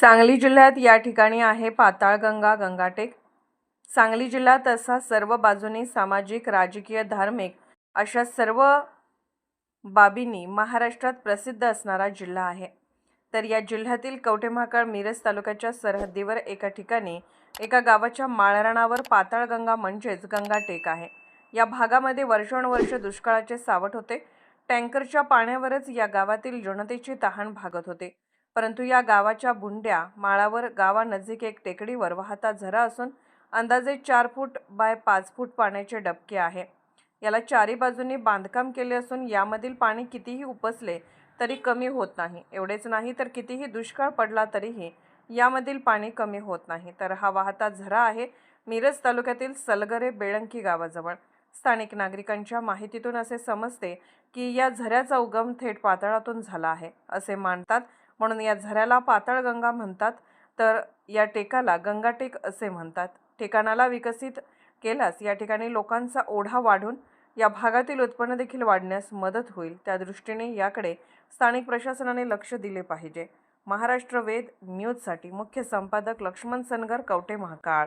सांगली जिल्ह्यात या ठिकाणी आहे पाताळगंगा गंगाटेक. सांगली जिल्हा तसा सर्व बाजूनी सामाजिक राजकीय धार्मिक अशा सर्व बाबींनी महाराष्ट्रात प्रसिद्ध असणारा जिल्हा आहे. तर या जिल्ह्यातील कवठेमहाकाळ मिरज तालुक्याच्या सरहद्दीवर एका ठिकाणी एका गावाच्या माळरणावर पाताळगंगा म्हणजेच गंगाटेक आहे. या भागामध्ये वर्षानुवर्ष दुष्काळाचे सावट होते. टँकरच्या पाण्यावरच या गावातील जनतेची तहान भागत होते. परंतु या गावाच्या बुंड्या माळावर गावानजीक एक टेकडीवर वाहता झरा असून अंदाजे चार फूट बाय पाच फूट पाण्याचे डबके आहे. याला चारी बाजूंनी बांधकाम केले असून यामधील पाणी कितीही उपसले तरी कमी होत नाही. एवढेच नाही तर कितीही दुष्काळ पडला तरीही यामधील पाणी कमी होत नाही. तर हा वाहता झरा आहे मिरज तालुक्यातील सलगरे बेळंकी गावाजवळ. स्थानिक नागरिकांच्या माहितीतून असे समजते की या झऱ्याचा उगम थेट पातळातून झाला आहे असे मानतात म्हणून या झऱ्याला पाताळगंगा म्हणतात. तर या टेकाला गंगाटेक असे म्हणतात. ठिकाणाला विकसित केल्यास या ठिकाणी लोकांचा ओढा वाढून या भागातील उत्पन्न देखील वाढण्यास मदत होईल. त्या दृष्टीने याकडे स्थानिक प्रशासनाने लक्ष दिले पाहिजे. महाराष्ट्र वेद न्यूजसाठी मुख्य संपादक लक्ष्मण सनगर कवटे महाकाळ.